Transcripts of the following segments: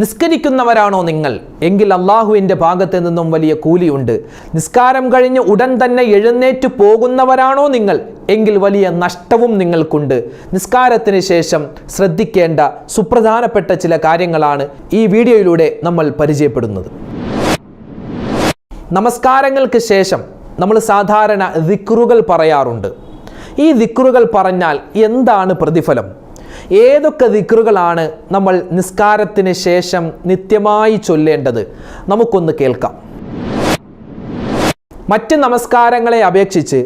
നിസ്കരിക്കുന്നവരാണോ നിങ്ങൾ? എങ്കിൽ അള്ളാഹുവിന്റെ ഭാഗത്ത് നിന്നും വലിയ കൂലിയുണ്ട്. നിസ്കാരം കഴിഞ്ഞ് ഉടൻ തന്നെ എഴുന്നേറ്റ് പോകുന്നവരാണോ നിങ്ങൾ? എങ്കിൽ വലിയ നഷ്ടവും നിങ്ങൾക്കുണ്ട്. നിസ്കാരത്തിന് ശേഷം ശ്രദ്ധിക്കേണ്ട സുപ്രധാനപ്പെട്ട ചില കാര്യങ്ങളാണ് ഈ വീഡിയോയിലൂടെ നമ്മൾ പരിചയപ്പെടുന്നത്. നമസ്കാരങ്ങൾക്ക് ശേഷം നമ്മൾ സാധാരണ ദിക്റുകൾ പറയാറുണ്ട്. ഈ ദിക്റുകൾ പറഞ്ഞാൽ എന്താണ് പ്രതിഫലം? ഏതൊക്കെ ദിക്റുകളാണ് നമ്മൾ നിസ്കാരത്തിന് ശേഷം നിത്യമായി ചൊല്ലേണ്ടത്? നമുക്കൊന്ന് കേൾക്കാം. മറ്റ് നമസ്കാരങ്ങളെ അപേക്ഷിച്ച്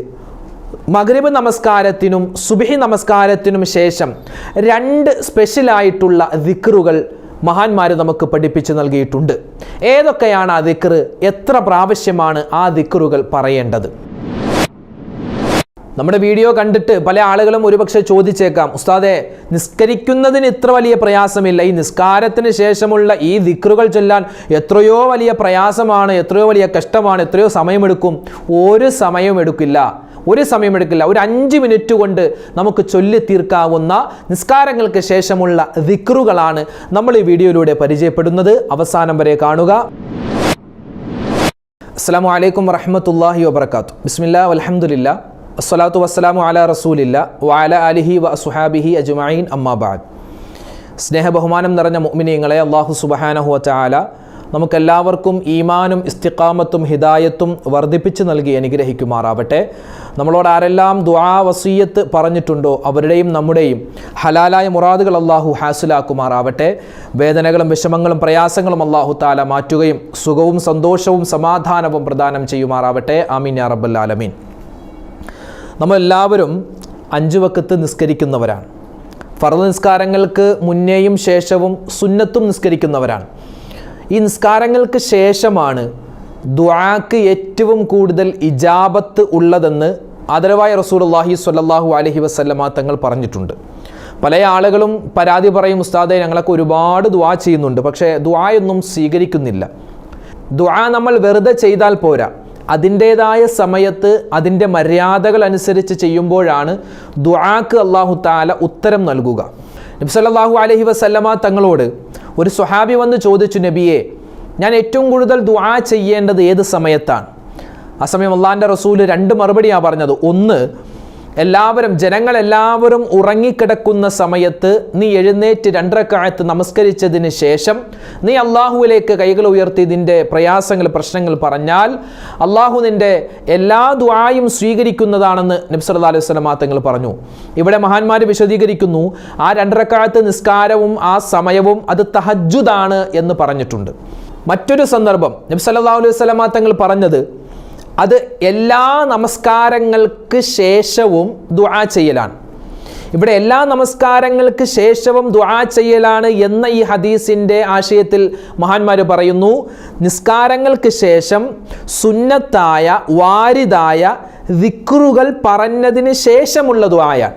മഗ്രിബ് നമസ്കാരത്തിനും സുബിഹി നമസ്കാരത്തിനും ശേഷം രണ്ട് സ്പെഷ്യലായിട്ടുള്ള ദിക്റുകൾ മഹാന്മാർ നമുക്ക് പഠിപ്പിച്ചു നൽകിയിട്ടുണ്ട്. ഏതൊക്കെയാണ് ആ ദിക്റ്? എത്ര പ്രാവശ്യമാണ് ആ ദിക്റുകൾ പറയേണ്ടത്? നമ്മുടെ വീഡിയോ കണ്ടിട്ട് പല ആളുകളും ഒരുപക്ഷെ ചോദിച്ചേക്കാം ഉസ്താദെ നിസ്കരിക്കുന്നതിന് ഇത്ര വലിയ പ്രയാസമില്ല. ഈ നിസ്കാരത്തിന് ശേഷമുള്ള ഈ ദിക്റുകൾ ചൊല്ലാൻ എത്രയോ വലിയ പ്രയാസമാണ് എത്രയോ വലിയ കഷ്ടമാണ് എത്രയോ സമയമെടുക്കും. ഒരു സമയവും എടുക്കില്ല ഒരു സമയമെടുക്കില്ല. ഒരു അഞ്ച് മിനിറ്റ് കൊണ്ട് നമുക്ക് ചൊല്ലി തീർക്കാവുന്ന നിസ്കാരങ്ങൾക്ക് ശേഷമുള്ള ദിക്റുകളാണ് നമ്മൾ ഈ വീഡിയോയിലൂടെ പരിചയപ്പെടുന്നത്. അവസാനം വരെ കാണുക. അസ്സാം വലൈക്കും വറഹമത്തല്ലാഹി വബർക്കാത്തു ബിസ്മില്ലാഹി അലഹമുല്ല അസ്സലാത്തു വസ്സലാമു അല റസൂലില്ല വാല അലിഹി വ സുഹാബിഹി അജ്മഈൻ. അമ്മാബാദ് സ്നേഹ ബഹുമാനം നിറഞ്ഞ മുഅ്മിനീങ്ങളെ അള്ളാഹു സുബഹാനഹു വതആല നമുക്കെല്ലാവർക്കും ഈമാനും ഇസ്തിഖാമത്തും ഹിദായത്തും വർദ്ധിപ്പിച്ച് നൽകി അനുഗ്രഹിക്കുമാറാവട്ടെ. നമ്മളോട് ആരെല്ലാം ദുആ വസീയത്ത് പറഞ്ഞിട്ടുണ്ടോ അവരുടെയും നമ്മുടെയും ഹലാലായ മുറാദുകൾ അള്ളാഹു ഹാസിലാക്കുമാറാവട്ടെ. വേദനകളും വിഷമങ്ങളും പ്രയാസങ്ങളും അള്ളാഹു താല മാറ്റുകയും സുഖവും സന്തോഷവും സമാധാനവും പ്രദാനം ചെയ്യുമാറാവട്ടെ. ആമീൻ അറബുല്ലാലമീൻ നമ്മളെല്ലാവരും അഞ്ചു വക്കത്ത് നിസ്കരിക്കുന്നവരാണ്. ഫറദ് നിസ്കാരങ്ങൾക്ക് മുന്നേയും ശേഷവും സുന്നത്തും നിസ്കരിക്കുന്നവരാണ്. ഈ നിസ്കാരങ്ങൾക്ക് ശേഷമാണ് ദുആക്ക് ഏറ്റവും കൂടുതൽ ഇജാബത്ത് ഉള്ളതെന്ന് ആദരവായ റസൂലുള്ളാഹി സ്വല്ലല്ലാഹു അലൈഹി വസല്ലമ തങ്ങൾ പറഞ്ഞിട്ടുണ്ട്. പല ആളുകളും പരാതി പറയും ഉസ്താദെ ഞങ്ങളൊക്കെ ഒരുപാട് ദുആ ചെയ്യുന്നുണ്ട് പക്ഷേ ദുആയൊന്നും സ്വീകരിക്കുന്നില്ല. ദുആ നമ്മൾ വെറുതെ ചെയ്താൽ പോരാ. അതിന്റേതായ സമയത്ത് അതിന്റെ മര്യാദകൾ അനുസരിച്ച് ചെയ്യുമ്പോഴാണ് ദുആക്ക് അള്ളാഹു താല ഉത്തരം നൽകുക. നബ്സല്ലാഹു അലഹി വസല്ലമ തങ്ങളോട് ഒരു സ്വഹാബി വന്ന് ചോദിച്ചു നബിയെ ഞാൻ ഏറ്റവും കൂടുതൽ ദുആ ചെയ്യേണ്ടത് ഏത് സമയത്താണ്? ആ സമയം അള്ളാഹിന്റെ റസൂൽ രണ്ട് മറുപടിയാണ് പറഞ്ഞത്. ഒന്ന് എല്ലാവരും ജനങ്ങളെല്ലാവരും ഉറങ്ങിക്കിടക്കുന്ന സമയത്ത് നീ എഴുന്നേറ്റ് രണ്ടരക്കാലത്ത് നമസ്കരിച്ചതിന് ശേഷം നീ അള്ളാഹുവിലേക്ക് കൈകൾ ഉയർത്തി നിന്റെ പ്രയാസങ്ങൾ പ്രശ്നങ്ങൾ പറഞ്ഞാൽ അള്ളാഹു നിന്റെ എല്ലാ ദ്വായും സ്വീകരിക്കുന്നതാണെന്ന് നബ്സല അലൈഹി തങ്ങൾ പറഞ്ഞു. ഇവിടെ മഹാന്മാർ വിശദീകരിക്കുന്നു ആ രണ്ടരക്കാലത്ത് നിസ്കാരവും ആ സമയവും അത് തഹജുദാണ് എന്ന് പറഞ്ഞിട്ടുണ്ട്. മറ്റൊരു സന്ദർഭം നബ്സല്ലാ അലൈഹി സ്വലമാ തങ്ങൾ പറഞ്ഞത് അത് എല്ലാ നമസ്കാരങ്ങൾക്ക് ശേഷവും ദുആ ചെയ്യലാണ്. ഇവിടെ എല്ലാ നമസ്കാരങ്ങൾക്ക് ശേഷവും ദുആ ചെയ്യലാണ് എന്ന ഈ ഹദീസിന്റെ ആശയത്തിൽ മഹാന്മാർ പറയുന്നു നിസ്കാരങ്ങൾക്ക് ശേഷം സുന്നത്തായ വാരിതായ ദിക്റുകൾ പറഞ്ഞതിന് ശേഷമുള്ള ദുആയാണ്.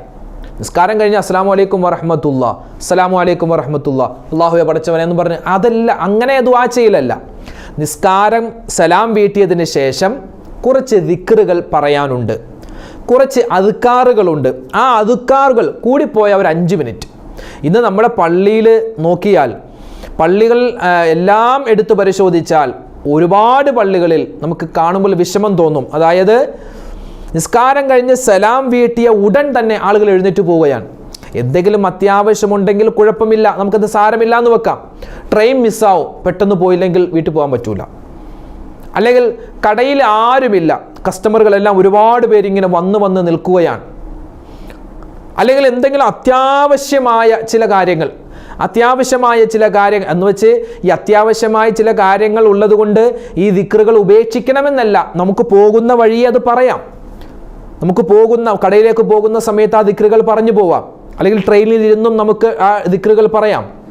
നിസ്കാരം കഴിഞ്ഞ് അസ്സാം വലൈക്കും വറഹമത്തുള്ള അസ്സലാമു അലൈക്കും വറഹമത്തുള്ള അള്ളാഹുബെ പഠിച്ചവനെ എന്ന് പറഞ്ഞ് അതല്ല അങ്ങനെ ദുആ ചെയ്യലല്ല. നിസ്കാരം സലാം വീട്ടിയതിന് ശേഷം കുറച്ച് ദിക്റുകൾ പറയാനുണ്ട്. കുറച്ച് അതുക്കാറുകളുണ്ട്. ആ അതുക്കാറുകൾ കൂടിപ്പോയ ഒരു അഞ്ച് മിനിറ്റ്. ഇന്ന് നമ്മുടെ പള്ളിയിൽ നോക്കിയാൽ പള്ളികൾ എല്ലാം എടുത്തു പരിശോധിച്ചാൽ ഒരുപാട് പള്ളികളിൽ നമുക്ക് കാണുമ്പോൾ വിഷമം തോന്നും. അതായത് നിസ്കാരം കഴിഞ്ഞ് സലാം വീട്ടിയ ഉടൻ തന്നെ ആളുകൾ എഴുന്നേറ്റ് പോവുകയാണ്. എന്തെങ്കിലും അത്യാവശ്യമുണ്ടെങ്കിൽ കുഴപ്പമില്ല നമുക്കത് സാരമില്ല എന്ന് വെക്കാം. ട്രെയിൻ മിസ്സാവും പെട്ടെന്ന് പോയില്ലെങ്കിൽ വീട്ടിൽ പോകാൻ പറ്റൂല. അല്ലെങ്കിൽ കടയിൽ ആരുമില്ല. കസ്റ്റമറുകളെല്ലാം ഒരുപാട് പേരിങ്ങനെ വന്ന് വന്ന് നിൽക്കുകയാണ്. അല്ലെങ്കിൽ എന്തെങ്കിലും അത്യാവശ്യമായ ചില കാര്യങ്ങൾ. അത്യാവശ്യമായ ചില കാര്യങ്ങൾ എന്ന് വെച്ച് ഈ അത്യാവശ്യമായ ചില കാര്യങ്ങൾ ഉള്ളതുകൊണ്ട് ഈ ദിക്റുകൾ ഉപേക്ഷിക്കണമെന്നല്ല. നമുക്ക് പോകുന്ന വഴി അത് പറയാം. നമുക്ക് പോകുന്ന കടയിലേക്ക് പോകുന്ന സമയത്ത് ആ ദിക്റുകൾ പറഞ്ഞു പോവാം. അല്ലെങ്കിൽ ട്രെയിനിൽ ഇരുന്നും നമുക്ക് ആ ദിക്റുകൾ പറയാം.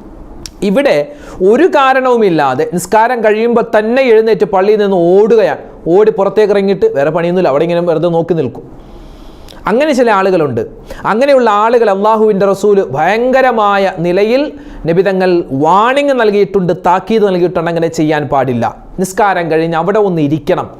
ഇവിടെ ഒരു കാരണവുമില്ലാതെ നിസ്കാരം കഴിയുമ്പോൾ തന്നെ എഴുന്നേറ്റ് പള്ളിയിൽ നിന്ന് ഓടുകയാണ്. ഓടി പുറത്തേക്ക് ഇറങ്ങിയിട്ട് വേറെ പണിയൊന്നുമില്ല. അവിടെ ഇങ്ങനെ വെറുതെ നോക്കി നിൽക്കും. അങ്ങനെ ചില ആളുകളുണ്ട്. അങ്ങനെയുള്ള ആളുകൾ അള്ളാഹുവിന്റെ റസൂൽ ഭയങ്കരമായ നിലയിൽ നിബിതങ്ങൾ വാണിംഗ് നൽകിയിട്ടുണ്ട് താക്കീത് നൽകിയിട്ടുണ്ട്. അങ്ങനെ ചെയ്യാൻ പാടില്ല. നിസ്കാരം കഴിഞ്ഞ് അവിടെ ഒന്ന് ഇരിക്കണം.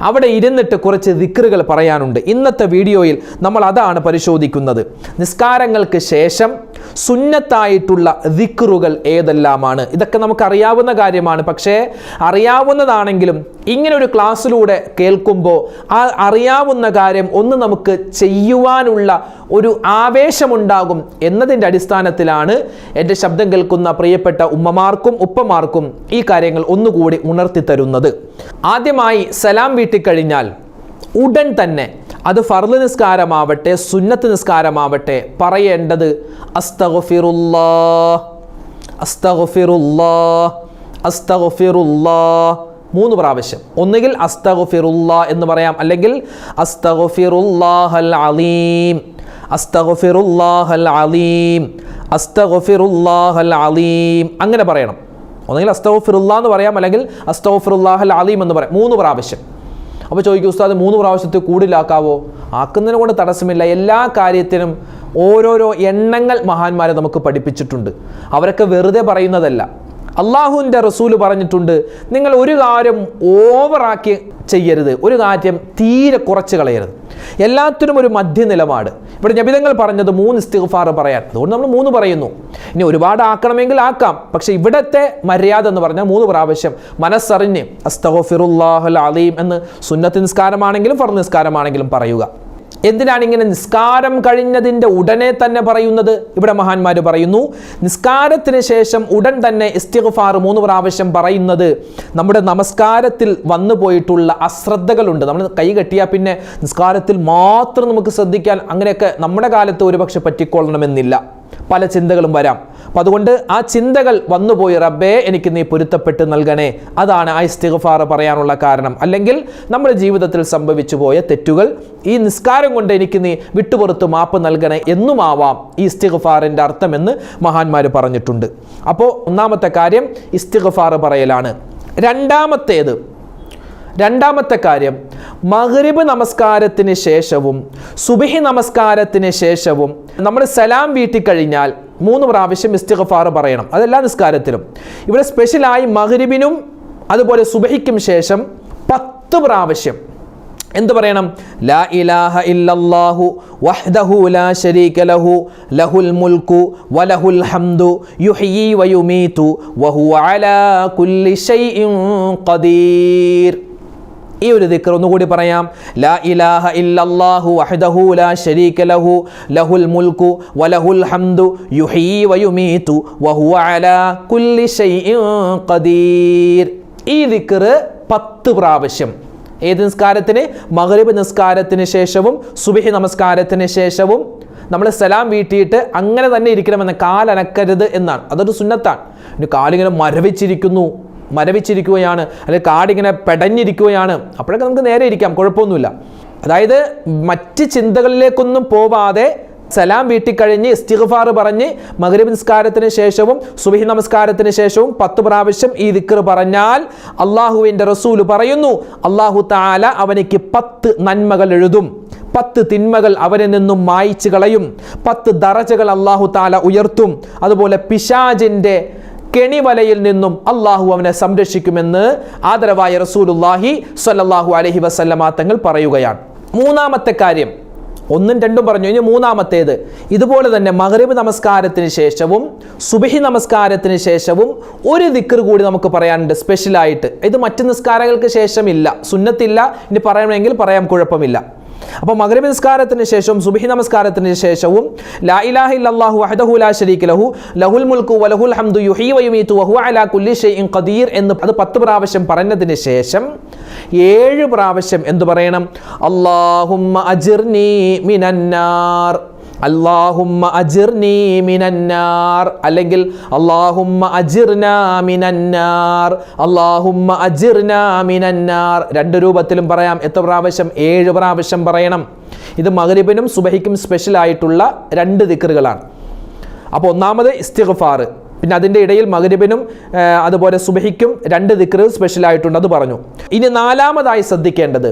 അവിടെ ഇരുന്നിട്ട് കുറച്ച് ദിക്റുകൾ പറയാനുണ്ട്. ഇന്നത്തെ വീഡിയോയിൽ നമ്മൾ അതാണ് പരിശോധിക്കുന്നത്. നിസ്കാരങ്ങൾക്ക് ശേഷം സുന്നത്തായിട്ടുള്ള ദിക്റുകൾ ഏതെല്ലാമാണ്? ഇതൊക്കെ നമുക്ക് അറിയാവുന്ന കാര്യമാണ്. പക്ഷേ അറിയാവുന്നതാണെങ്കിലും ഇങ്ങനൊരു ക്ലാസ്സിലൂടെ കേൾക്കുമ്പോൾ ആ അറിയാവുന്ന കാര്യം ഒന്ന് നമുക്ക് ചെയ്യുവാനുള്ള ഒരു ആവേശമുണ്ടാകും എന്നതിന്റെ അടിസ്ഥാനത്തിലാണ് എന്റെ ശബ്ദം കേൾക്കുന്ന പ്രിയപ്പെട്ട ഉമ്മമാർക്കും ഉപ്പമാർക്കും ഈ കാര്യങ്ങൾ ഒന്നുകൂടി ഉണർത്തി തരുന്നത് ആദ്യമായി സലാം വീട്ടിക്കഴിഞ്ഞാൽ ഉടൻ തന്നെ അത് ഫർദ് നിസ്കാരമാവട്ടെ സുന്നത്ത് നിസ്കാരമാവട്ടെ പറയേണ്ടത് മൂന്ന് പ്രാവശ്യം. ഒന്നുകിൽ അസ്തഗ്ഫിറുല്ലാ എന്ന് പറയാം അല്ലെങ്കിൽ അലീം അലീം അലീം അങ്ങനെ പറയണം. ഒന്നുകിൽ അസ്തഗ്ഫിറുല്ലാ എന്ന് പറയാം അല്ലെങ്കിൽ അസ്തഗ്ഫിറുല്ലാഹൽ അലീം എന്ന് പറയാം. മൂന്ന് പ്രാവശ്യം. അപ്പോൾ ചോദിക്കും ഉസ്താദ് മൂന്ന് പ്രാവശ്യത്തിൽ കൂടുതലാക്കാവോ ആക്കുന്നതിന് കൊണ്ട് തടസ്സമില്ല. എല്ലാ കാര്യത്തിനും ഓരോരോ എണ്ണങ്ങൾ മഹാന്മാരെ നമുക്ക് പഠിപ്പിച്ചിട്ടുണ്ട്. അവരൊക്കെ വെറുതെ പറയുന്നതല്ല. അള്ളാഹുവിന്റെ റസൂൽ പറഞ്ഞിട്ടുണ്ട് നിങ്ങൾ ഒരു കാര്യം ഓവറാക്കി ചെയ്യരുത്. ഒരു കാര്യം തീരെ കുറച്ച് കളയരുത്. എല്ലാത്തിനും ഒരു മധ്യനിലപാട്. ഇവിടെ നബിതങ്ങൾ പറഞ്ഞത് മൂന്ന് ഇസ്തിഗ്ഫാർ പറയാൻ. അതുകൊണ്ട് നമ്മൾ മൂന്ന് പറയുന്നു. ഇനി ഒരുപാട് ആക്കണമെങ്കിൽ ആക്കാം. പക്ഷെ ഇവിടത്തെ മര്യാദ എന്ന് പറഞ്ഞാൽ മൂന്ന് പ്രാവശ്യം. മനസ്സറിഞ്ഞ് അസ്തഗഫിറുല്ലാഹുൽ അലീം എന്ന് സുന്നത്ത് നിസ്കാരമാണെങ്കിലും ഫർ നിസ്കാരമാണെങ്കിലും പറയുക. എന്തിനാണ് ഇങ്ങനെ നിസ്കാരം കഴിഞ്ഞതിന്റെ ഉടനെ തന്നെ പറയുന്നത്? ഇവിടെ മഹാന്മാർ പറയുന്നു നിസ്കാരത്തിന് ശേഷം ഉടൻ തന്നെ ഇസ്തിഗ്ഫാർ മൂന്ന് പ്രാവശ്യം പറയുന്നത് നമ്മുടെ നമസ്കാരത്തിൽ വന്നു പോയിട്ടുള്ള അശ്രദ്ധകളുണ്ട്. നമ്മൾ കൈ കെട്ടിയാൽ പിന്നെ നിസ്കാരത്തിൽ മാത്രം നമുക്ക് ശ്രദ്ധിക്കാൻ അങ്ങനെയൊക്കെ നമ്മുടെ കാലത്ത് ഒരുപക്ഷെ പറ്റിക്കൊള്ളണമെന്നില്ല. പല ചിന്തകളും വരാം. അപ്പം അതുകൊണ്ട് ആ ചിന്തകൾ വന്നുപോയി റബ്ബേ എനിക്ക് നീ പൊരുത്തപ്പെട്ട് നൽകണേ. അതാണ് ആ ഇസ്തിഗ്ഫാർ പറയാനുള്ള കാരണം. അല്ലെങ്കിൽ നമ്മുടെ ജീവിതത്തിൽ സംഭവിച്ചു പോയ തെറ്റുകൾ ഈ നിസ്കാരം കൊണ്ട് എനിക്ക് നീ വിട്ടുപുറത്ത് മാപ്പ് നൽകണേ എന്നുമാവാം ഈ ഇസ്തിഗ്ഫാറിന്റെ അർത്ഥമെന്ന് മഹാന്മാർ പറഞ്ഞിട്ടുണ്ട്. അപ്പോൾ ഒന്നാമത്തെ കാര്യം ഇസ്തിഗ്ഫാർ പറയലാണ്. രണ്ടാമത്തേത് രണ്ടാമത്തെ കാര്യം മഹ്രിബ് നമസ്കാരത്തിന് ശേഷവും സുബിഹി നമസ്കാരത്തിന് ശേഷവും നമ്മൾ സലാം വീട്ടി കഴിഞ്ഞാൽ മൂന്ന് പ്രാവശ്യം ഇസ്തിഗ്ഫാർ പറയണം. അതെല്ലാ നിസ്കാരത്തിലും. ഇവിടെ സ്പെഷ്യലായി മഹ്രിബിനും അതുപോലെ സുബഹിക്കും ശേഷം പത്ത് പ്രാവശ്യം. എന്ത് പറയണം? ലാ ഇലാഹ ഇല്ലല്ലാഹു വഹ്ദഹു ലാ ശരീക ലഹു ലഹുൽ മുൽക്കു വലഹുൽ ഹംദു യുഹ്യി വയുമീതു വഹുവ അലാ കുല്ലി ഷൈഇൻ ഖദീർ. ഈ ഒരു ദിക്കർ ഒന്നുകൂടി പറയാം. ലാ ഇലാഹ ഇല്ലല്ലാഹു വഹ്ദഹു ലാ ശരീക ലഹു ലഹുൽ മുൽക്കു വലഹുൽ ഹംദു യുഹീ വയുമീതു വഹുവ അലാ കുല്ലി ഷൈഇൻ ഖദീർ. ഈ ദിക്കർ പത്ത് പ്രാവശ്യം. ഏത് നിസ്കാരത്തിന്? മഗ്രിബ് നിസ്കാരത്തിന് ശേഷവും സുബഹി നമസ്കാരത്തിന് ശേഷവും നമ്മൾ സലാം വീട്ടിയിട്ട് അങ്ങനെ തന്നെ ഇരിക്കണമെന്ന് കാലനക്കരുത് എന്നാണ്. അതൊരു സുന്നത്താണ്. കാലിങ്ങനെ മരവിച്ചിരിക്കുന്നു. മരവിച്ചിരിക്കുകയാണ് അല്ലെങ്കിൽ കാടിങ്ങനെ പെടഞ്ഞിരിക്കുകയാണ്. അപ്പോഴൊക്കെ നമുക്ക് നേരെ ഇരിക്കാം കുഴപ്പമൊന്നുമില്ല. അതായത് മറ്റ് ചിന്തകളിലേക്കൊന്നും പോവാതെ സലാം വീട്ടിക്കഴിഞ്ഞ് ഇസ്തിഗ്ഫാർ പറഞ്ഞ് മഗ്രിബ് നിസ്കാരത്തിന് ശേഷവും സുബഹി നമസ്കാരത്തിന് ശേഷവും പത്ത് പ്രാവശ്യം ഈ ദിക്ർ പറഞ്ഞാൽ അള്ളാഹുവിന്റെ റസൂൽ പറയുന്നു അള്ളാഹു താല അവനിക്ക് പത്ത് നന്മകൾ എഴുതും. പത്ത് തിന്മകൾ അവനിൽ നിന്നും മായിച്ചു കളയും. പത്ത് ദറജകൾ അള്ളാഹു താല ഉയർത്തും. അതുപോലെ പിശാജിന്റെ കെണിവലയിൽ നിന്നും അള്ളാഹു അവനെ സംരക്ഷിക്കുമെന്ന് ആദരവായ റസൂലുല്ലാഹി സല്ലാഹു അലഹി വസല്ലമ തങ്ങൾ പറയുകയാണ്. മൂന്നാമത്തെ കാര്യം ഒന്നും രണ്ടും പറഞ്ഞു ഇനി മൂന്നാമത്തേത്. ഇതുപോലെ തന്നെ മഹറിബ് നമസ്കാരത്തിന് ശേഷവും സുബഹി നമസ്കാരത്തിന് ശേഷവും ഒരു ദിക്കർ കൂടി നമുക്ക് പറയാനുണ്ട് സ്പെഷ്യലായിട്ട് ഇത് മറ്റ് നിസ്കാരങ്ങൾക്ക് ശേഷമില്ല. സുന്നത്തില്ല. ഇനി പറയണമെങ്കിൽ പറയാം കുഴപ്പമില്ല. അപ്പോൾ മഗ്രിബ് നിസ്കാരത്തിന് ശേഷവും സുബഹി നമസ്കാരത്തിന് ശേഷവും ലാ ഇലാഹ ഇല്ലല്ലാഹു വഹദഹു ലാ ശരീക ലഹു ലഹുൽ മുൽക്കു വലഹുൽ ഹംദു യുഹി വയുമീതു വഹു അലാ കുല്ലി ഷൈഇൻ ഖദീർ എന്ന് അത് പത്ത് പ്രാവശ്യം പറഞ്ഞതിന് ശേഷം ഏഴ് പ്രാവശ്യം എന്തു പറയണം? അല്ലാഹുമ്മ അജിർനി മിനന്നാർ. മിനന്നാർ. അല്ലെങ്കിൽ മിനന്നാർ. മിനന്നാർ. രണ്ട് രൂപത്തിലും പറയാം. എത്ര പ്രാവശ്യം? ഏഴ് പ്രാവശ്യം പറയണം. ഇത് മഗ്രിബിനും സുബഹിക്കും സ്പെഷ്യൽ ആയിട്ടുള്ള രണ്ട് ദിക്കറുകളാണ് അപ്പോൾ ഒന്നാമത് ഇസ്തിഗ്ഫാർ പിന്നെ അതിന്റെ ഇടയിൽ മഗ്രിബിനും അതുപോലെ സുബഹിക്കും രണ്ട് ദിക്കറ് സ്പെഷ്യൽ ആയിട്ടുണ്ട് അത് പറഞ്ഞു. ഇനി നാലാമതായി ശ്രദ്ധിക്കേണ്ടത്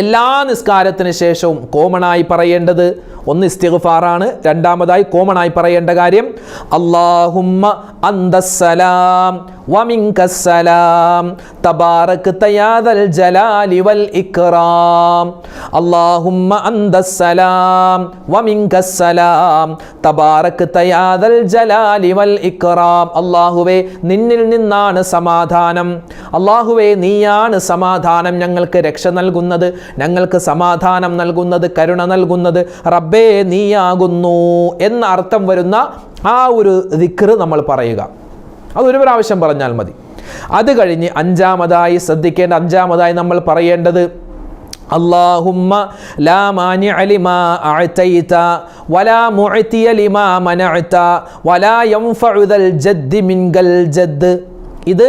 എല്ലാ നിസ്കാരത്തിന് ശേഷവും കോമണായി പറയേണ്ടത് ഒന്ന് ഇസ്തിഗ്ഫാറാണ് രണ്ടാമതായി കോമണായി പറയേണ്ട കാര്യം അള്ളാഹുമ്മ അന്തസ്സലാം വമിങ്കസ്സലാം ജലാലി വൽ വമിങ്കസ്സലാം ജലാലി വൽ അള്ളാഹുവേ നിന്നിൽ നിന്നാണ് സമാധാനം. അള്ളാഹുവേ നീയാണ് സമാധാനം ഞങ്ങൾക്ക് രക്ഷ നൽകുന്നത് ഞങ്ങൾക്ക് സമാധാനം നൽകുന്നത് കരുണ നൽകുന്നത്. റബ്ബേ റബ്ബേ നീയാകുന്നു എന്ന അർത്ഥം വരുന്ന ആ ഒരു ദിക്കർ നമ്മൾ പറയുക. അതൊരു പ്രാവശ്യം പറഞ്ഞാൽ മതി. അത് കഴിഞ്ഞ് അഞ്ചാമതായി ശ്രദ്ധിക്കേണ്ട അഞ്ചാമതായി നമ്മൾ പറയേണ്ടത് അള്ളാഹുമ്മ ലാ വലാ ലിമാ വലാ ജദ്. ഇത്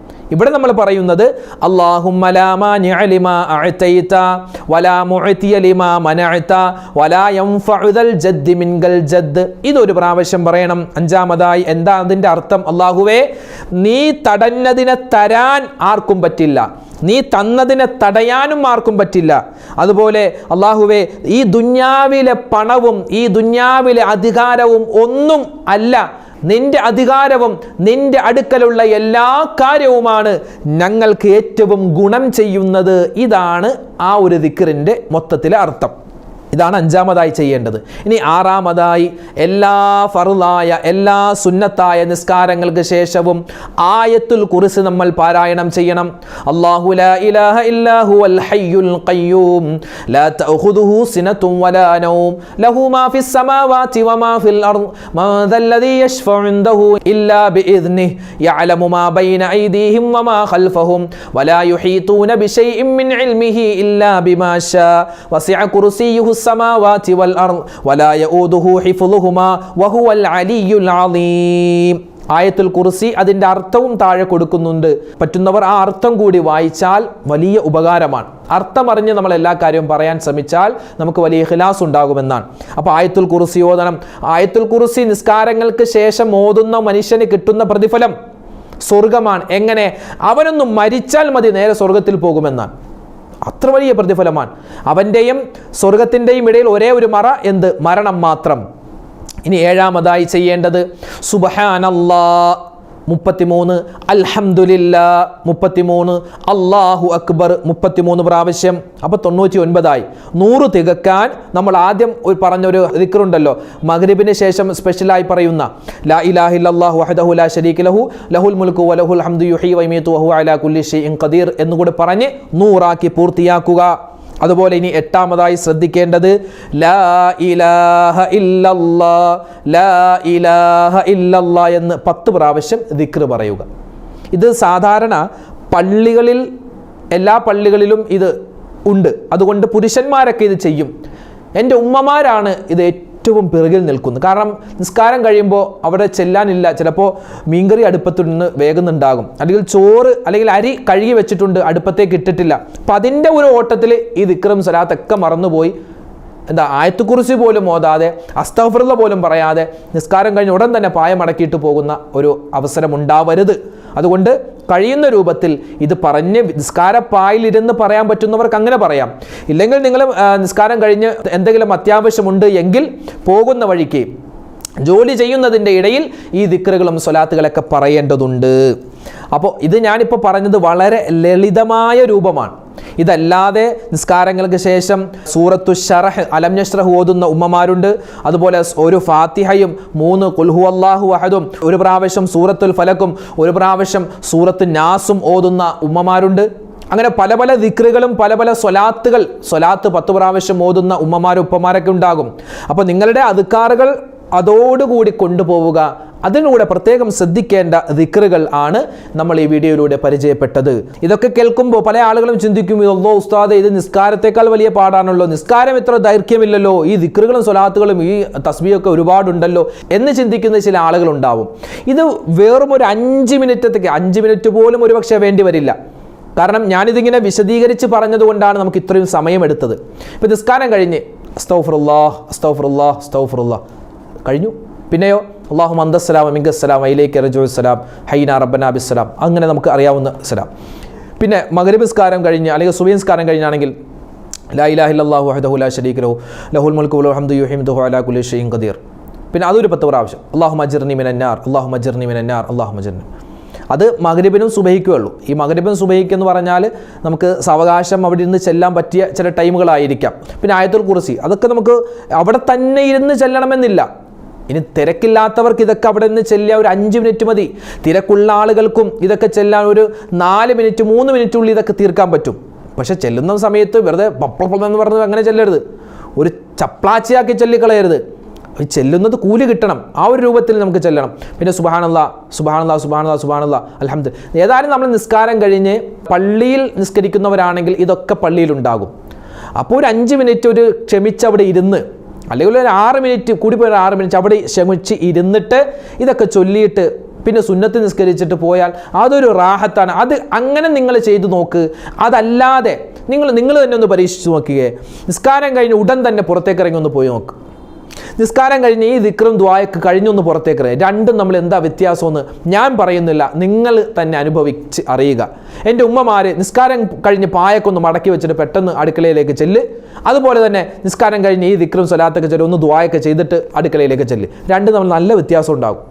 ഇവിടെ നമ്മൾ പറയുന്നത് ഇതൊരു പ്രാവശ്യം പറയണം. അഞ്ചാമതായി എന്താ അതിന്റെ അർത്ഥം? അള്ളാഹുവേ നീ തടഞ്ഞതിനെ തരാൻ ആർക്കും പറ്റില്ല. നീ തന്നതിനെ തടയാനും ആർക്കും പറ്റില്ല. അതുപോലെ അള്ളാഹുവെ ഈ ദുന്യാവിലെ പണവും ഈ ദുന്യാവിലെ അധികാരവും ഒന്നും അല്ല. നിന്റെ അധികാരവും നിന്റെ അടുക്കലുള്ള എല്ലാ കാര്യവുമാണ് ഞങ്ങൾക്ക് ഏറ്റവും ഗുണം ചെയ്യുന്നത്. ഇതാണ് ആ ഒരു ദിക്കറിന്റെ മൊത്തത്തിലെ അർത്ഥം. ഇതാണ് അഞ്ചാമതായി ചെയ്യേണ്ടത്. ഇനി ആറാമതായി എല്ലാ ഫറുലായ എല്ലാ സുന്നത്തായ നിസ്കാരങ്ങൾക്ക് ശേഷവും ആയത്തുൽ കുറിസ് നമ്മൾ പാരായണം ചെയ്യണം. അല്ലാഹു ലാ ഇലാഹ ഇല്ലാഹു അൽ ഹയ്യുൽ ഖയ്യൂം. ലാ തഅഖുദുഹു സിനത്തും വലാ നൗം. ലഹു മാ ഫിസ് സമാവാതി വമാ ഫിൽ അർദ്. മാ ദല്ലദി യശ്ഫഉ ഇൻദഹു ഇല്ലാ ബിഇذنിഹി യഅലമു മാ ബൈന ഐദീഹിം വമാ ഖൽഫഹും. വലാ യുഹീതൂന ബിശൈഇൻ മിൻ ഇൽമിഹി ഇല്ലാ ബിമാ ശാ വസിഅ കുർസിയ്യുഹു السماوات والأرض ولا يؤوده حفظهما وهو العلي العظيم ആയത്തുൽ കുർസി അതിൻ്റെ അർത്ഥവും താഴെ കൊടുക്കുന്നുണ്ട് പറ്റുന്നവർ ആ അർത്ഥം കൂടി വായിച്ചാൽ വലിയ ഉപകാരമാണ് അർത്ഥം അറിഞ്ഞ് നമ്മൾ എല്ലാ കാര്യവും പറയാൻ ശ്രമിച്ചാൽ നമുക്ക് വലിയ ഖിലാസ് ഉണ്ടാകുമെന്നാണ് അപ്പോൾ ആയത്തുൽ കുർസി ഓതണം ആയത്തുൽ കുർസി നിസ്കാരങ്ങൾക്ക് ശേഷം ഓതുന്ന മനുഷ്യന് കിട്ടുന്ന പ്രതിഫലം സ്വർഗമാണ് എങ്ങനെ അവനൊന്നും മരിച്ചാൽ മതി നേരെ സ്വർഗത്തിൽ പോകുമെന്നാണ് അത്ര വലിയ പ്രതിഫലമാണ്. അവന്റെയും സ്വർഗത്തിന്റെയും ഇടയിൽ ഒരേ ഒരു മറ എന്ത്? മരണം മാത്രം. ഇനി ഏഴാമതായി ചെയ്യേണ്ടത് സുബഹാനല്ലാ മുപ്പത്തിമൂന്ന് അൽഹംദുലില്ല മുപ്പത്തിമൂന്ന് അള്ളാഹു അക്ബർ മുപ്പത്തിമൂന്ന് പ്രാവശ്യം. അപ്പോൾ തൊണ്ണൂറ്റി ഒൻപതായി നൂറ് തികക്കാൻ നമ്മൾ ആദ്യം ഒരു പറഞ്ഞൊരു ദിക്കറുണ്ടല്ലോ മഗ്രിബിന് ശേഷം സ്പെഷ്യലായി പറയുന്ന ലാ ഇലാഹില്ലാഹു വഹദഹു ലാ ഷരീഖ് ലഹു ലഹുൽ മുൽക്കു വലഹുൽ ഹംദു യുഹി വൈമീത്തു വഹു അലാ കുല്ലി ഷൈഇൻ ഖദീർ എന്നുകൂടെ പറഞ്ഞ് നൂറാക്കി പൂർത്തിയാക്കുക. അതുപോലെ ഇനി എട്ടാമതായി ശ്രദ്ധിക്കേണ്ടത് ലാ ഇലാഹ ഇല്ലല്ലാ ലാ ഇലാഹ ഇല്ലല്ലാ എന്ന് പത്ത് പ്രാവശ്യം ദിക്ർ പറയുക. ഇത് സാധാരണ പള്ളികളിൽ എല്ലാ പള്ളികളിലും ഇത് ഉണ്ട്. അതുകൊണ്ട് പുരുഷന്മാരൊക്കെ ഇത് ചെയ്യും. എന്റെ ഉമ്മമാരാണ് ഇത് ഏറ്റവും പിറകിൽ നിൽക്കുന്നു. കാരണം നിസ്കാരം കഴിയുമ്പോൾ അവിടെ ചെല്ലാനില്ല. ചിലപ്പോൾ മീൻകറി അടുപ്പത്തു നിന്ന് വേഗുന്നുണ്ടാകും. അല്ലെങ്കിൽ ചോറ് അല്ലെങ്കിൽ അരി കഴുകി വെച്ചിട്ടുണ്ട് അടുപ്പത്തേക്ക് ഇട്ടിട്ടില്ല. അപ്പം അതിന്റെ ഒരു ഓട്ടത്തിൽ ഈ വിക്രം സലാത്തൊക്കെ മറന്നുപോയി. എന്താ ആയത്തുക്കുറിച്ച് പോലും ഓതാതെ അസ്തഫ്രത പോലും പറയാതെ നിസ്കാരം കഴിഞ്ഞ് ഉടൻ തന്നെ പായം അടക്കിയിട്ട് പോകുന്ന ഒരു അവസരം ഉണ്ടാവരുത് അതുകൊണ്ട് കഴിയുന്ന രൂപത്തിൽ ഇത് പറഞ്ഞ് നിസ്കാരപ്പായിലിരുന്ന് പറയാൻ പറ്റുന്നവർക്ക് അങ്ങനെ പറയാം. ഇല്ലെങ്കിൽ നിങ്ങൾ നിസ്കാരം കഴിഞ്ഞ് എന്തെങ്കിലും അത്യാവശ്യമുണ്ട് എങ്കിൽ പോകുന്ന വഴിക്ക് ജോലി ചെയ്യുന്നതിന്റെ ഇടയിൽ ഈ ദിക്റുകളും സ്വലാത്തുകളൊക്കെ പറയേണ്ടതുണ്ട്. അപ്പോൾ ഇത് ഞാനിപ്പോൾ പറഞ്ഞത് വളരെ ലളിതമായ രൂപമാണ്. ഇതല്ലാതെ നിസ്കാരങ്ങൾക്ക് ശേഷം സൂറത്തു ഷറഹ് അലം നഷ്റഹ് ഓതുന്ന ഉമ്മമാരുണ്ട്. അതുപോലെ ഒരു ഫാത്തിഹയും മൂന്ന് കുൽഹു അള്ളാഹു അഹദും ഒരു പ്രാവശ്യം സൂറത്തുൽ ഫലക്കും ഒരു പ്രാവശ്യം സൂറത്ത് നാസും ഓതുന്ന ഉമ്മമാരുണ്ട്. അങ്ങനെ പല പല ദിക്റുകളും പല പല സ്വലാത്തുകൾ സ്വലാത്ത് പത്ത് പ്രാവശ്യം ഓതുന്ന ഉമ്മമാരും ഉപ്പമാരൊക്കെ ഉണ്ടാകും. അപ്പോൾ നിങ്ങളുടെ അതുക്കാറുകൾ അതോടുകൂടി കൊണ്ടുപോവുക. അതിലൂടെ പ്രത്യേകം ശ്രദ്ധിക്കേണ്ട ദിക്റുകൾ ആണ് നമ്മൾ ഈ വീഡിയോയിലൂടെ പരിചയപ്പെട്ടത്. ഇതൊക്കെ കേൾക്കുമ്പോൾ പല ആളുകളും ചിന്തിക്കും ഇതല്ലോ ഉസ്താദ് ഇത് നിസ്കാരത്തെക്കാൾ വലിയ പാടാണല്ലോ. നിസ്കാരം ഇത്ര ദൈർഘ്യമില്ലല്ലോ. ഈ ദിക്റുകളും സ്വലാത്തുകളും ഈ തസ്ബിയൊക്കെ ഒരുപാടുണ്ടല്ലോ. എന്ന് ചിന്തിക്കുന്ന ചില ആളുകൾ ഉണ്ടാവും ഇത് വെറും ഒരു അഞ്ച് മിനിറ്റത്തേക്ക് അഞ്ച് മിനിറ്റ് പോലും ഒരുപക്ഷെ വേണ്ടി വരില്ല. കാരണം ഞാനിതിങ്ങനെ വിശദീകരിച്ച് പറഞ്ഞതുകൊണ്ടാണ് നമുക്ക് ഇത്രയും സമയമെടുത്തത്. ഇപ്പോൾ നിസ്കാരം കഴിഞ്ഞ് അസ്തൗഫറുല്ലാഹ് അസ്തൗഫറുല്ലാഹ് അസ്തൗഫറുല്ലാഹ്. കഴിഞ്ഞു. പിന്നെയോ? അള്ളാഹു അന്തസ്സലാം അമിങ്കസ്സലാം അയിലേക്ക് റജുസ്സലാം ഹൈന റബ്ബന ബിസ്സലാം അങ്ങനെ നമുക്ക് അറിയാവുന്ന സലാം പിന്നെ മകരബിസ്കാരം കഴിഞ്ഞ് അല്ലെങ്കിൽ സുബീൻസ്കാരം കഴിഞ്ഞാണെങ്കിൽ ലാ ഇലാഹ ഇല്ലല്ലാഹു വഹദഹു ലാ ലഹു ലഹുൽ മുൽക്കു ഹംദു യുഹിംദുഹു അലാ കുലി ഷൈഇൻ ഖദീർ. പിന്നെ അതൊരു പത്ത് പ്രാവശ്യം അള്ളാഹു മജിർനി മിനന്നാർ അള്ളാഹു മജിർനി മിനന്നാർ അള്ളാഹു മജിർനി അത് മകരബിനും സുബഹിക്കേ ഉള്ളൂ. ഈ മകരബിനും സുബഹിക്ക് എന്ന് പറഞ്ഞാൽ നമുക്ക് സാവകാശം അവിടെ ഇരുന്ന് ചെല്ലാൻ പറ്റിയ ചില ടൈമുകളായിരിക്കാം. പിന്നെ ആയത്തുൽ കുറിസി അതൊക്കെ നമുക്ക് അവിടെ തന്നെ ഇരുന്ന് ചെല്ലണമെന്നില്ല. ഇനി തിരക്കില്ലാത്തവർക്ക് ഇതൊക്കെ അവിടെ നിന്ന് ചെല്ലിയ ഒരു അഞ്ച് മിനിറ്റ് മതി. തിരക്കുള്ള ആളുകൾക്കും ഇതൊക്കെ ചെല്ലാൻ ഒരു നാല് മിനിറ്റ് മൂന്ന് മിനിറ്റുള്ളിൽ ഇതൊക്കെ തീർക്കാൻ പറ്റും. പക്ഷെ ചെല്ലുന്ന സമയത്ത് വെറുതെ പപ്പളം എന്ന് പറഞ്ഞത് അങ്ങനെ ചെല്ലരുത്. ഒരു ചപ്ലാച്ചിയാക്കി ചൊല്ലിക്കളയരുത്. ചെല്ലുന്നത് കൂലി കിട്ടണം. ആ ഒരു രൂപത്തിൽ നമുക്ക് ചെല്ലണം. പിന്നെ സുബാനല്ല സുബാനല്ല സുബാനല്ല സുബാനല്ല അലഹമ്മദ് ഏതായാലും നമ്മൾ നിസ്കാരം കഴിഞ്ഞ് പള്ളിയിൽ നിസ്കരിക്കുന്നവരാണെങ്കിൽ ഇതൊക്കെ പള്ളിയിലുണ്ടാകും അപ്പോൾ ഒരു അഞ്ച് മിനിറ്റ് ഒരു ക്ഷമിച്ച് അവിടെ ഇരുന്ന് അല്ലെങ്കിൽ ഒരു ആറ് മിനിറ്റ് കൂടിപ്പോയി ആറ് മിനിറ്റ് അവിടെ ക്ഷമിച്ച് ഇരുന്നിട്ട് ഇതൊക്കെ ചൊല്ലിയിട്ട് പിന്നെ സുന്നത്ത് നിസ്കരിച്ചിട്ട് പോയാൽ അതൊരു റാഹത്താണ്. അത് അങ്ങനെ നിങ്ങൾ ചെയ്തു നോക്ക്. അതല്ലാതെ നിങ്ങൾ നിങ്ങൾ തന്നെ ഒന്ന് പരീക്ഷിച്ച് നോക്കുകയെ നിസ്കാരം കഴിഞ്ഞ് ഉടൻ തന്നെ പുറത്തേക്ക് ഇറങ്ങി ഒന്ന് പോയി നോക്ക്. നിസ്കാരം കഴിഞ്ഞ് ഈ ദിക്റും ദ്വായക്ക് കഴിഞ്ഞൊന്ന് പുറത്തേക്ക് രണ്ടും നമ്മൾ എന്താ വ്യത്യാസമെന്ന് ഞാൻ പറയുന്നില്ല. നിങ്ങൾ തന്നെ അനുഭവിച്ച് അറിയുക. എന്റെ ഉമ്മമാർ നിസ്കാരം കഴിഞ്ഞ് പായക്കൊന്ന് മടക്കി വെച്ചിട്ട് പെട്ടെന്ന് അടുക്കളയിലേക്ക് ചെല്ല്. അതുപോലെ തന്നെ നിസ്കാരം കഴിഞ്ഞ് ഈ ദിക്റും സ്വലാത്തൊക്കെ ചെല്ലും. ഒന്ന് ദ്വായൊക്കെ ചെയ്തിട്ട് അടുക്കളയിലേക്ക് ചെല്ല്. രണ്ടും നമ്മൾ നല്ല വ്യത്യാസം ഉണ്ടാകും.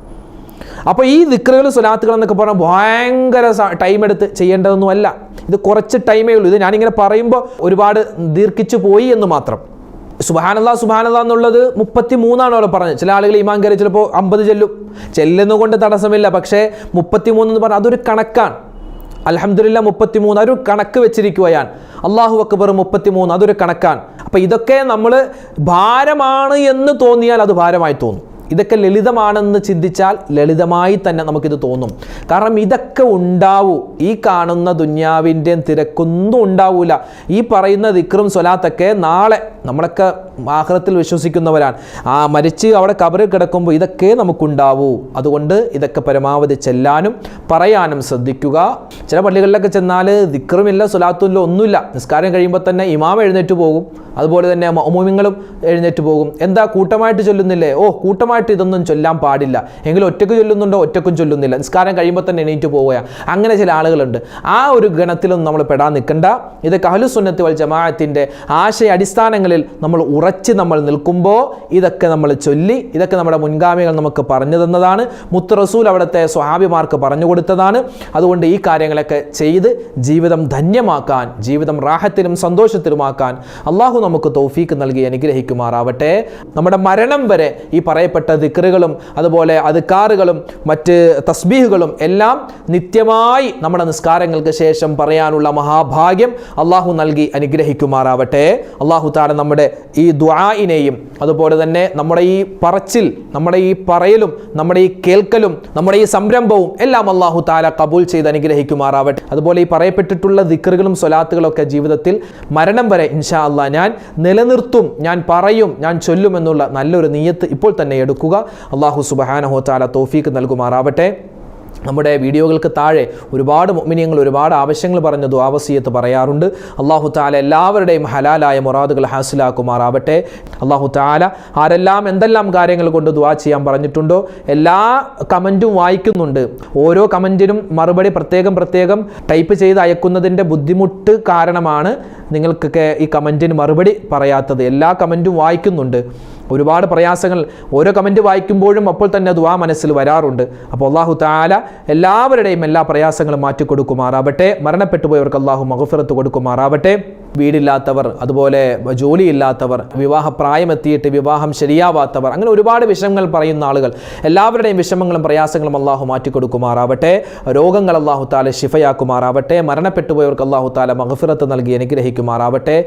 അപ്പോൾ ഈ ദിക്റുകൾ സ്വലാത്തുകൾ എന്നൊക്കെ പറഞ്ഞാൽ ഭയങ്കര ടൈം എടുത്ത് ചെയ്യേണ്ടതൊന്നുമല്ല. ഇത് കുറച്ച് ടൈമേ ഉള്ളൂ. ഇത് ഞാനിങ്ങനെ പറയുമ്പോൾ ഒരുപാട് ദീർഘിച്ചു പോയി എന്ന് മാത്രം. സുബാനല്ല സുബാനല്ല എന്നുള്ളത് മുപ്പത്തി മൂന്നാണ് അവിടെ പറഞ്ഞത്. ചില ആളുകൾ ഇമാൻ കയറി ചിലപ്പോൾ അമ്പത് ചെല്ലും. ചെല്ലുന്നത് കൊണ്ട് തടസ്സമില്ല. പക്ഷേ മുപ്പത്തി മൂന്ന് എന്ന് പറഞ്ഞാൽ അതൊരു കണക്കാണ്. അലഹമില്ല മുപ്പത്തി മൂന്ന് അതൊരു കണക്ക് വെച്ചിരിക്കുകയാണ്. അള്ളാഹു അക്ബർ മുപ്പത്തി മൂന്ന് അതൊരു കണക്കാണ്. അപ്പോൾ ഇതൊക്കെ നമ്മൾ ഭാരമാണ് എന്ന് തോന്നിയാൽ അത് ഭാരമായി തോന്നും. ഇതൊക്കെ ലളിതമാണെന്ന് ചിന്തിച്ചാൽ ലളിതമായി തന്നെ നമുക്കിത് തോന്നും. കാരണം ഇതൊക്കെ ഉണ്ടാവൂ. ഈ കാണുന്ന ദുന്യാവിന്റെ തിരക്കൊന്നും ഉണ്ടാവൂല. ഈ പറയുന്ന ദിക്റും സ്വലാത്തൊക്കെ നാളെ നമ്മളൊക്കെ ആഹ്റത്തിൽ വിശ്വസിക്കുന്നവരാണ്. ആ മരിച്ച് അവിടെ കബറിൽ കിടക്കുമ്പോൾ ഇതൊക്കെ നമുക്കുണ്ടാവൂ. അതുകൊണ്ട് ഇതൊക്കെ പരമാവധി ചെല്ലാനും പറയാനും ശ്രദ്ധിക്കുക. ചില പള്ളികളിലൊക്കെ ചെന്നാൽ ദിക്റുമില്ല സ്വലാത്തുമില്ല ഒന്നുമില്ല. നിസ്കാരം കഴിയുമ്പോൾ തന്നെ ഇമാം എഴുന്നേറ്റ് പോകും. അതുപോലെ തന്നെ മൗമിങ്ങളും എഴുന്നേറ്റ് പോകും. എന്താ കൂട്ടമായിട്ട് ചൊല്ലുന്നില്ലേ? ഓ കൂട്ടമായിട്ട് ഇതൊന്നും ചൊല്ലാൻ പാടില്ല. എങ്കിലും ഒറ്റയ്ക്ക് ചൊല്ലുന്നുണ്ടോ? ഒറ്റക്കും ചൊല്ലുന്നില്ല. നിസ്കാരം കഴിയുമ്പോൾ തന്നെ എണീറ്റ് പോവുക. അങ്ങനെ ചില ആളുകളുണ്ട്. ആ ഒരു ഗണത്തിലൊന്നും നമ്മൾ പെടാൻ നിൽക്കണ്ട. ഇത് കഹലുസുന്നത്ത് വൽ ജമാഅത്തിന്റെ ആശയ അടിസ്ഥാനങ്ങളിൽ നമ്മൾ ഉറച്ച് നമ്മൾ നിൽക്കുമ്പോൾ ഇതൊക്കെ നമ്മൾ ചൊല്ലി ഇതൊക്കെ നമ്മുടെ മുൻഗാമികൾ നമുക്ക് പറഞ്ഞു തന്നതാണ്. മുത്ത് റസൂൽ അവിടുത്തെ സ്വഹാബിമാർക്ക് പറഞ്ഞു കൊടുത്തതാണ്. അതുകൊണ്ട് ഈ കാര്യങ്ങളൊക്കെ ചെയ്ത് ജീവിതം ധന്യമാക്കാൻ ജീവിതം റാഹത്തിലും സന്തോഷത്തിലുമാക്കാൻ അള്ളാഹു നമുക്ക് തൗഫീക്ക് നൽകി അനുഗ്രഹിക്കുമാറാവട്ടെ. നമ്മുടെ മരണം വരെ ഈ പറയപ്പെട്ട ദിക്റുകളും അതുപോലെ അതുക്കാറുകളും മറ്റ് തസ്ബീഹുകളും എല്ലാം നിത്യമായി നമ്മുടെ നിസ്കാരങ്ങൾക്ക് ശേഷം പറയാനുള്ള മഹാഭാഗ്യം അള്ളാഹു നൽകി അനുഗ്രഹിക്കുമാറാവട്ടെ. അള്ളാഹു താര നമ്മുടെ ഈ ദ്വായിനെയും അതുപോലെ തന്നെ നമ്മുടെ ഈ പറച്ചിൽ നമ്മുടെ ഈ പറയലും നമ്മുടെ ഈ കേൾക്കലും നമ്മുടെ ഈ സംരംഭവും എല്ലാം അള്ളാഹു താല കബൂൽ ചെയ്ത് അനുഗ്രഹിക്കുമാറാവട്ടെ. അതുപോലെ ഈ പറയപ്പെട്ടിട്ടുള്ള ദിക്കറുകളും സ്വലാത്തുകളൊക്കെ ജീവിതത്തിൽ മരണം വരെ ഇൻഷാ അള്ളാഹ് ഞാൻ നിലനിർത്തും ഞാൻ പറയും ഞാൻ ചൊല്ലും എന്നുള്ള നല്ലൊരു നീയത്ത് ഇപ്പോൾ തന്നെ എടുക്കുക അള്ളാഹു സുബഹാനഹോ താല തോഫീക്ക് നൽകുമാറാവട്ടെ. നമ്മുടെ വീഡിയോകൾക്ക് താഴെ ഒരുപാട് മൊമിനിയങ്ങൾ ഒരുപാട് ആവശ്യങ്ങൾ പറഞ്ഞ ദ്വാവസീയത്ത് പറയാറുണ്ട്. അള്ളാഹു താല എല്ലാവരുടെയും ഹലാലായ മുറാദുകൾ ഹാസിലാക്കുമാറാവട്ടെ. അള്ളാഹു താല ആരെല്ലാം എന്തെല്ലാം കാര്യങ്ങൾ കൊണ്ട് ദ്വാ ചെയ്യാൻ പറഞ്ഞിട്ടുണ്ടോ എല്ലാ കമന്റും വായിക്കുന്നുണ്ട്. ഓരോ കമന്റിനും മറുപടി പ്രത്യേകം പ്രത്യേകം ടൈപ്പ് ചെയ്ത് അയക്കുന്നതിന്റെ ബുദ്ധിമുട്ട് കാരണമാണ് നിങ്ങൾക്കൊക്കെ ഈ കമന്റിന് മറുപടി പറയാത്തത്. എല്ലാ കമന്റും വായിക്കുന്നുണ്ട്. ഒരുപാട് പ്രയാസങ്ങൾ ഓരോ കമന്റ് വായിക്കുമ്പോഴും അപ്പോൾ തന്നെ ദുവാ മനസ്സിൽ വരാറുണ്ട്. അപ്പോൾ അള്ളാഹു താല എല്ലാവരുടെയും എല്ലാ പ്രയാസങ്ങളും മാറ്റിക്കൊടുക്കുമാറാവട്ടെ മരണപ്പെട്ടു പോയവർക്ക് അള്ളാഹു മഹഫിറത്ത് കൊടുക്കുമാറാവട്ടെ. വീടില്ലാത്തവർ അതുപോലെ ജോലിയില്ലാത്തവർ വിവാഹ പ്രായമെത്തിയിട്ട് വിവാഹം ശരിയാവാത്തവർ അങ്ങനെ ഒരുപാട് വിഷമങ്ങൾ പറയുന്ന ആളുകൾ എല്ലാവരുടെയും വിഷമങ്ങളും പ്രയാസങ്ങളും അള്ളാഹു മാറ്റിക്കൊടുക്കുമാറാവട്ടെ രോഗങ്ങൾ അള്ളാഹു താല ശിഫയാക്കുമാറാവട്ടെ. മരണപ്പെട്ടു പോയവർക്ക് അള്ളാഹു താല മഹഫിറത്ത് നൽകി അനുഗ്രഹിക്കുമാറാവട്ടെ.